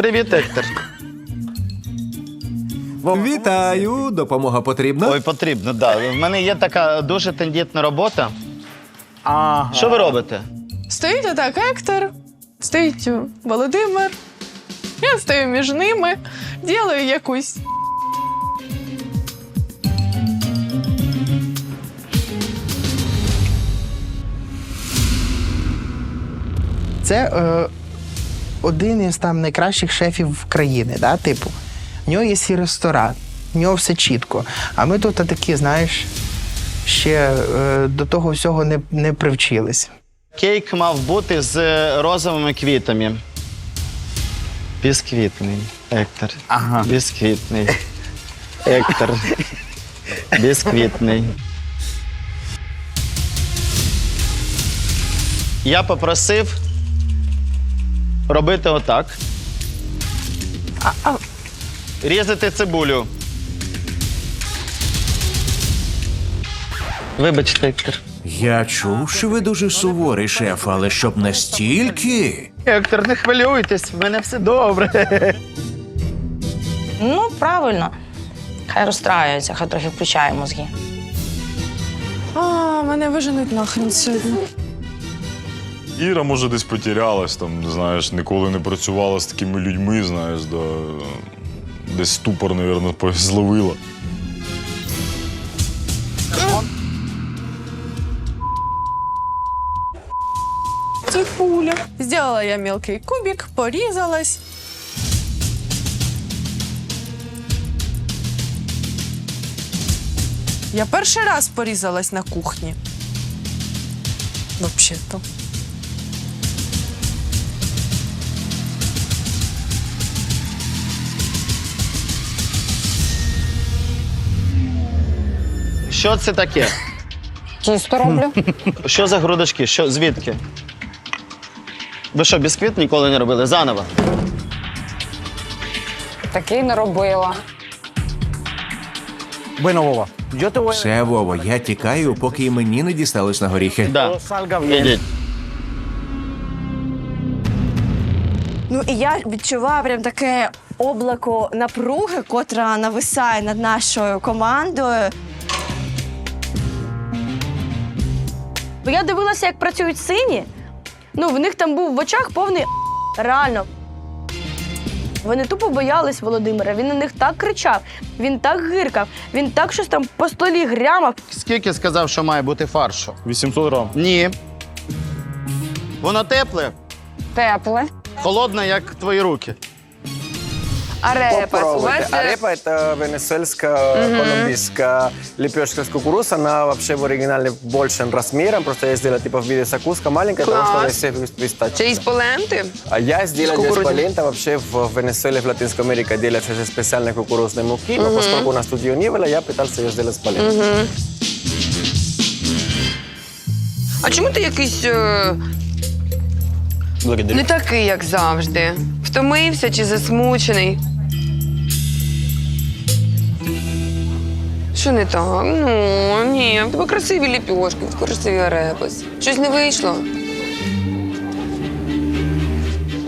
Привіт, Ектор. Вітаю, допомога потрібна. Ой, потрібно, да. В мене є така дуже тендітна робота. Ага. Що ви робите? Стоїть отак Ектор, стоїть Володимир. Я стою між ними, ділаю якусь. Це е, один із там найкращих шефів країни, да? типу. В нього є свій ресторан, в нього все чітко. А ми тут такі, знаєш, ще е, до того всього не, не привчились. Кейк мав бути з розовими квітами. Бісквітний, Ектор. Ага. Бісквітний. Ектор. Бісквітний. Я попросив робити отак. Різати цибулю. Вибачте, Ектор. Я чув, що ви дуже суворий шеф, але щоб настільки. Ектор, не хвилюйтесь, в мене все добре. Ну, правильно. Хай розстраюється, хай трохи включає мозги. А, мене виженуть нахрен сьогодні. Іра, може, десь потерялась, там, знаєш, ніколи не працювала з такими людьми, знаєш, да, десь ступор, мабуть, зловила. Цибуля. Сделала я мелкий кубик, порізалась. Я перший раз порізалась на кухні. Вообще-то. Що це таке? Тісто роблю. Що за грудочки? Що, звідки? Ви що, бісквіт ніколи не робили? Заново. Такий не робила. Bueno, Вова. Yo te voy Все, Вово, я тікаю, поки і мені не дістались на горіхи. Да. salga bien. Ідіть. Ну і я відчуваю прям таке облако напруги, котра нависає над нашою командою. Бо я дивилася, як працюють сині. Ну, в них там був в очах повний реально. Вони тупо боялись Володимира. Він на них так кричав, він так гиркав, він так щось там по столі грямав. Скільки сказав, що має бути фаршу? 800 грам. Ні. Воно тепле, Тепле. холодне, як твої руки. Арепас. У вас Попробуйте. е, Арепа – это венесуэльская, колумбийская лепешка с кукуруз. Она вообще в оригинале большим размером. Просто я сделала типа в виде закуска маленькая, потому что Класс. она все пистачки. Це із поленти. А я сделала С здесь кукурузой. полента. Вообще в Венесуэле, в Латинской Америке делается из специальной кукурузной муки. Но поскольку у нас тут ее не было, я пытался ее сделать с полентой. А чому ти якийсь е, не такий, як завжди? Втомився чи засмучений? Що не так? Ну, ні, в тебе красиві ліпьошки, в красиві арепас. Щось не вийшло.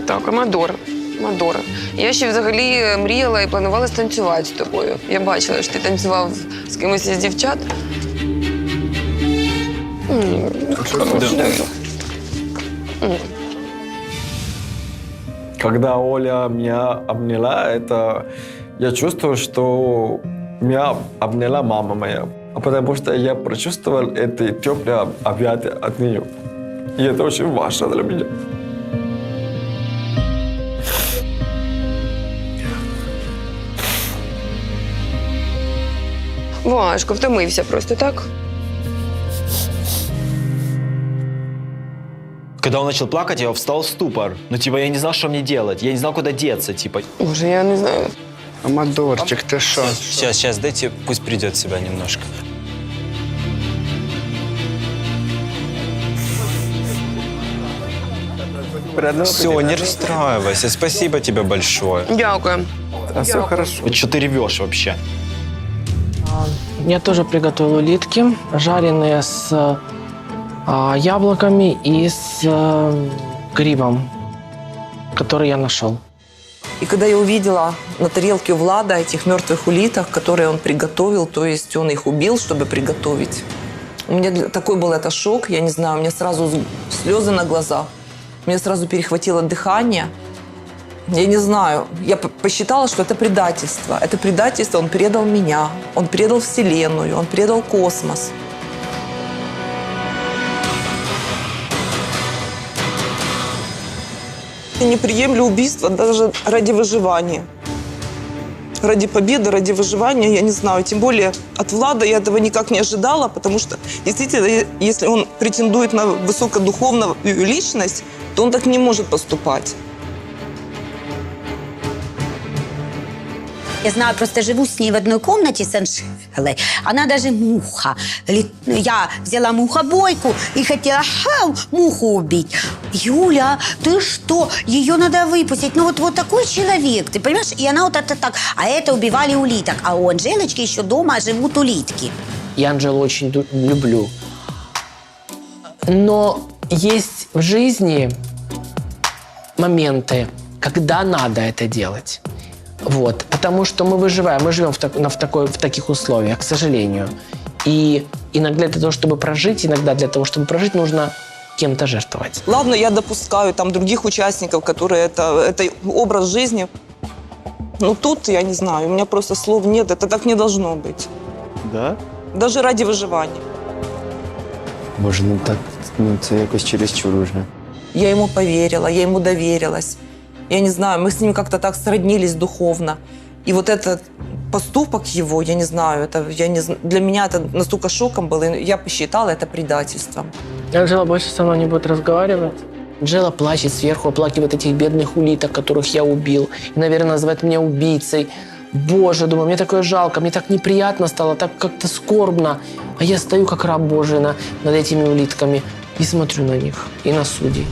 Так, Амадор. Амадор. Я ще взагалі е, мріяла і планувала станцювати з тобою. Я бачила, що ти танцював з кимось із дівчат. М, Когда Оля меня обняла, это я чувствую, что меня обняла мама моя. А потому что я прочувствовал эти теплые объятия от нее. И это очень важно для меня. Важко, втомився просто, так? Когда он начал плакать, я встал в ступор. Ну, типа, я не знал, что мне делать. Я не знал, куда деться, типа. Боже, я не знаю. Амадорчик, ти що? Сейчас, сейчас, дайте, пусть придет себя немножко. Все, не расстраивайся. Спасибо тебе большое. Дякую. все хорошо. Что ты ревешь вообще? Я тоже приготовил улитки, жареные с а, яблоками и с э, грибом, который я нашел. И когда я увидела на тарелке у Влада этих мертвых улиток, которые он приготовил, то есть он их убил, чтобы приготовить, у меня такой был это шок, я не знаю, у меня сразу слезы на глазах, у меня сразу перехватило дыхание. Я не знаю, я посчитала, что это предательство. Это предательство, он предал меня, он предал Вселенную, он предал космос. Я не приемлю убийство даже ради выживания. Ради победы, ради выживания, я не знаю. Тем более от Влада я этого никак не ожидала, потому что действительно, е- если он претендует на высокодуховную личность, то он так не может поступать. Я знаю, просто живу с ней в одной комнате с Анжелой. Она даже муха. Я взяла мухобойку и хотела хау, муху убить. Юля, ты что? Ее надо выпустить. Ну вот, вот такой человек, ты понимаешь? И она вот это так. А это убивали улиток. А у Анжелочки еще дома живут улитки. Я Анжелу очень люблю. Но есть в жизни моменты, когда надо это делать. Вот. Потому что мы выживаем, мы живем в, так- на- в, такой, в таких условиях, к сожалению. И иногда для того, чтобы прожить, иногда для того, чтобы прожить, нужно кем-то жертвовать. Ладно, я допускаю там других участников, которые это, это образ жизни. Но тут, я не знаю, у меня просто слов нет, это так не должно быть. Да? Даже ради выживания. Боже, ну так, ну це якось чересчур уже. Я ему поверила, я ему доверилась. Я не знаю, мы с ним как-то так сроднились духовно. И вот этот поступок его, я не знаю, это, я не, для меня это настолько шоком было, я посчитала это предательством. Анжела больше со мной не будет разговаривать. Анжела плачет сверху, оплакивает этих бедных улиток, которых я убил. И, наверное, называет меня убийцей. Боже, думаю, мне такое жалко, мне так неприятно стало, так как-то скорбно. А я стою, как раб Божий, на- над этими улитками и смотрю на них, и на судей.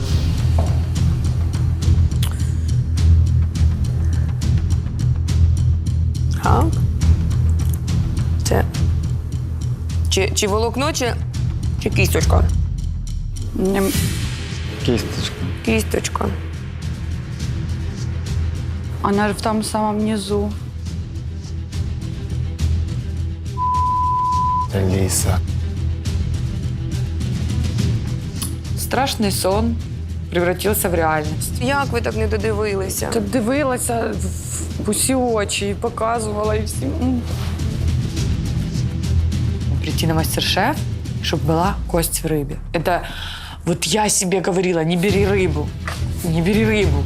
Так. Це. Чи, чи волокно, чи, чи кісточка? Кісточка. Кісточка. Она же в том самом низу. Аліса. Страшный сон превратился в реальность. Як ви так не додивилися? Та дивилася в- в усі очі і показувала, і всім. м. Прийти на мастер-шеф, чтобы была кость в рыбе. Это вот я себе говорила, не бери рыбу, не бери рыбу.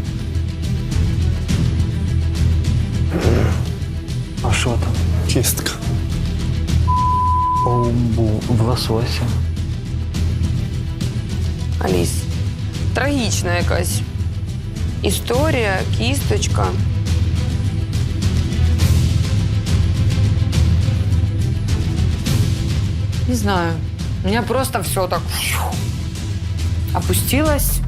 А що там? Кістка. Бу, в лосося. Аліс. Трагічна якась історія, кісточка. Не знаю, у меня просто все так опустилось.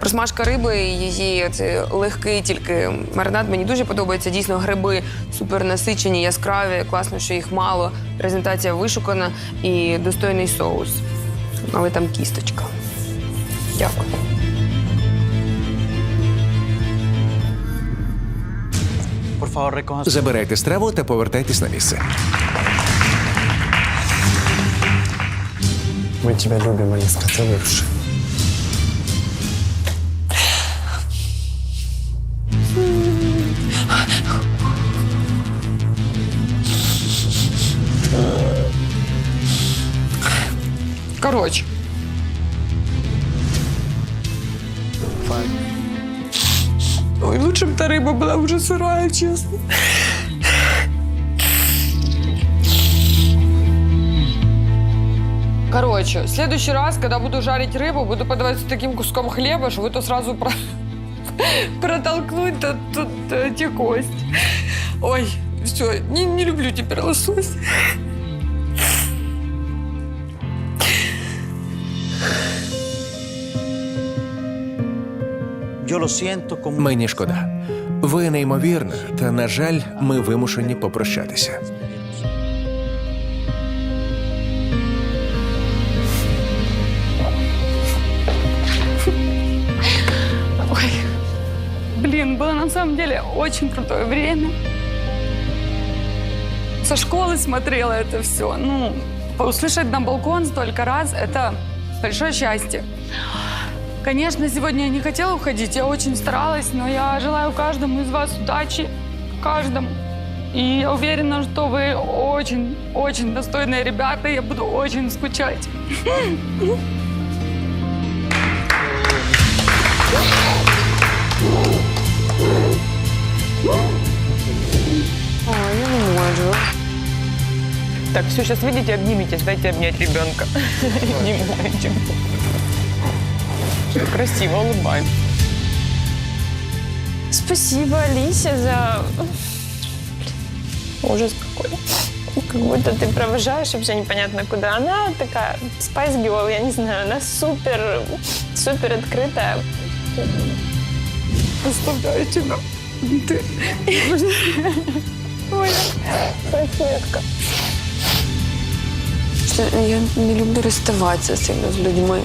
Просмажка риби, її цей легкий тільки маринад. Мені дуже подобається. Дійсно, гриби супер насичені, яскраві. Класно, що їх мало. Презентація вишукана і достойний соус. Але там кісточка. Дякую. Забирайте страву та повертайтесь на місце. Ми тебе любимо, Аліска, це вируши. Ой, лучше бы та рыба была уже сырая, честно. Короче, в следующий раз, когда буду жарить рыбу, буду подавать с таким куском хлеба, чтобы то сразу про... протолкнуть тут, тут эти кости. Ой, все, не, не люблю теперь лосось. Мені шкода. Ви неймовірна, та, на жаль, ми вимушені попрощатися. Ой, блин, было на самом деле очень крутое время. Со школы смотрела это все. Ну, услышать на балкон столько раз – это большое счастье. Конечно, сегодня я не хотела уходить, я очень старалась, но я желаю каждому из вас удачи, каждому. И я уверена, что вы очень, очень достойные ребята, я буду очень скучать. Ой, я не можу. Так, все, сейчас видите, обниметесь, дайте обнять ребенка. Обнимаете. Красиво улыбаем. Спасибо, Алисе, за... Ужас какой. Как будто ты провожаешь вообще непонятно куда. Она такая Spice Girl, я не знаю, она супер, супер открытая. Оставляю тебя. Ты... Ой, соседка. Я не люблю розставатися сильно з людьми.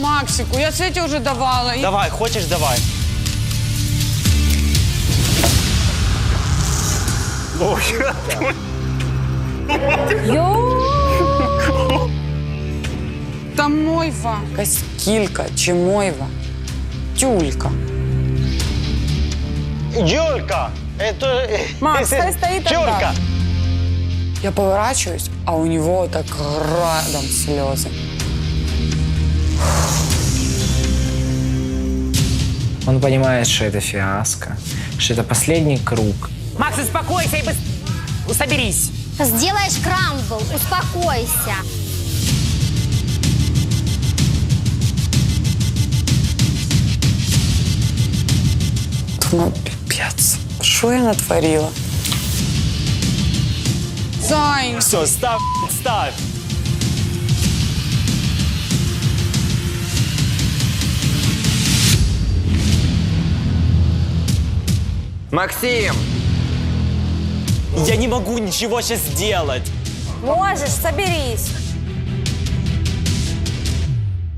Максику, я Свете уже давала. и- Давай, хочешь, давай. Та мойва. Якась кілька чи мойва. Тюлька. Юлька! Это... Макс, хай стоит там, Юлька! Я поворачиваюсь, а у него так радом слезы. Он понимает, что это фиаско, что это последний круг. Макс, успокойся и быс- соберись. Сделаешь крамбл, успокойся. Думаю, пипец. Что я натворила? Зай. Все, ставь, ставь. Максим! Я не могу ничего сейчас сделать. Можешь, соберись.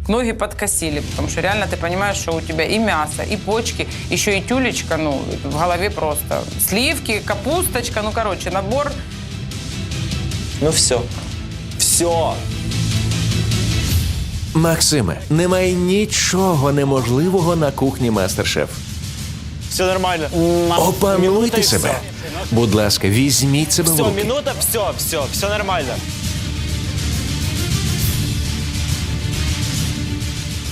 Ноги подкосили, потому что реально ты понимаешь, что у тебя и мясо, и почки, еще и тюлечка, ну, в голове просто. Сливки, капусточка, ну, короче, набор. Ну все. Все. Максиме, немає нічого неможливого на кухні Мастер-шеф. Все нормально. Опануйте себе. Будь ласка, візьміть себе в Все, руки. минута, все, все, все нормально.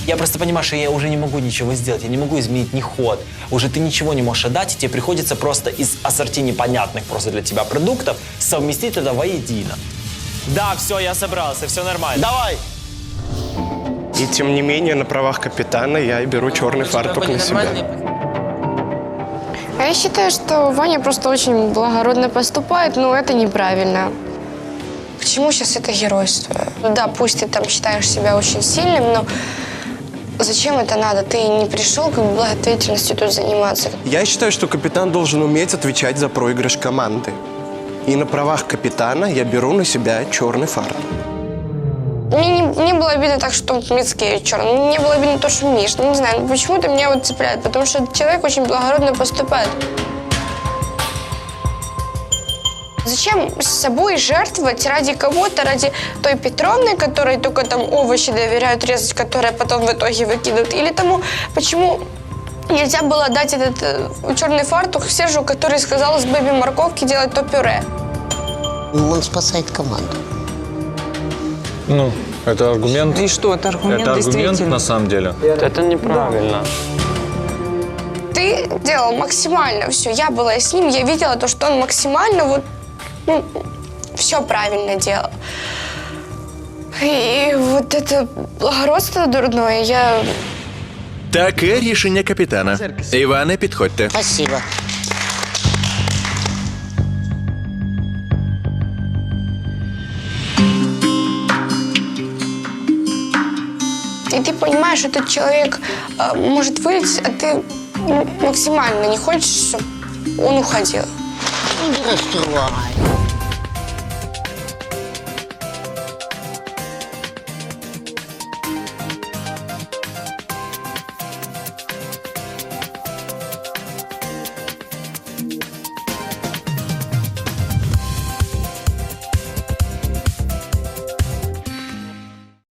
Я просто понимаю, что я уже не могу ничего сделать, я не могу изменить ни ход. Уже ты ничего не можешь отдать, и тебе приходится просто из ассорти непонятных просто для тебя продуктов совместить это воедино. Да, все, я собрался, все нормально. Давай! И тем не менее, на правах капитана я и беру черный фартук на себя. А я считаю, что Ваня просто очень благородно поступает, но это неправильно. К чему сейчас это геройство? Да, пусть ты там считаешь себя очень сильным, но зачем это надо? Ты не пришел как благотворительностью тут заниматься. Я считаю, что капитан должен уметь отвечать за проигрыш команды. И на правах капитана я беру на себя черный фартук. Мне не, не было обидно так, что Мицкевич черный. Мне было обидно то, что Миш. Ну, не знаю, почему-то меня вот цепляет, потому что этот человек очень благородно поступает. Зачем с собой жертвовать ради кого-то, ради той Петровны, которой только там овощи доверяют резать, которые потом в итоге выкидывают? Или тому, почему нельзя было дать этот э, черный фартук Сержу, который сказал с бэби морковки делать то пюре? Он спасает команду. Ну, это аргумент. И что, это аргумент Это аргумент действительно? на самом деле. Это неправильно. ты делал максимально все. Я была с ним, я видела то, что он максимально вот, ну, все правильно делал. И вот это благородство дурное, я... Таке рішення капітана. Іване, підходьте. Спасибо. И ты понимаешь, что этот человек э, может вылететь, а ты ну, максимально не хочешь, чтобы он уходил. Не раскрывай.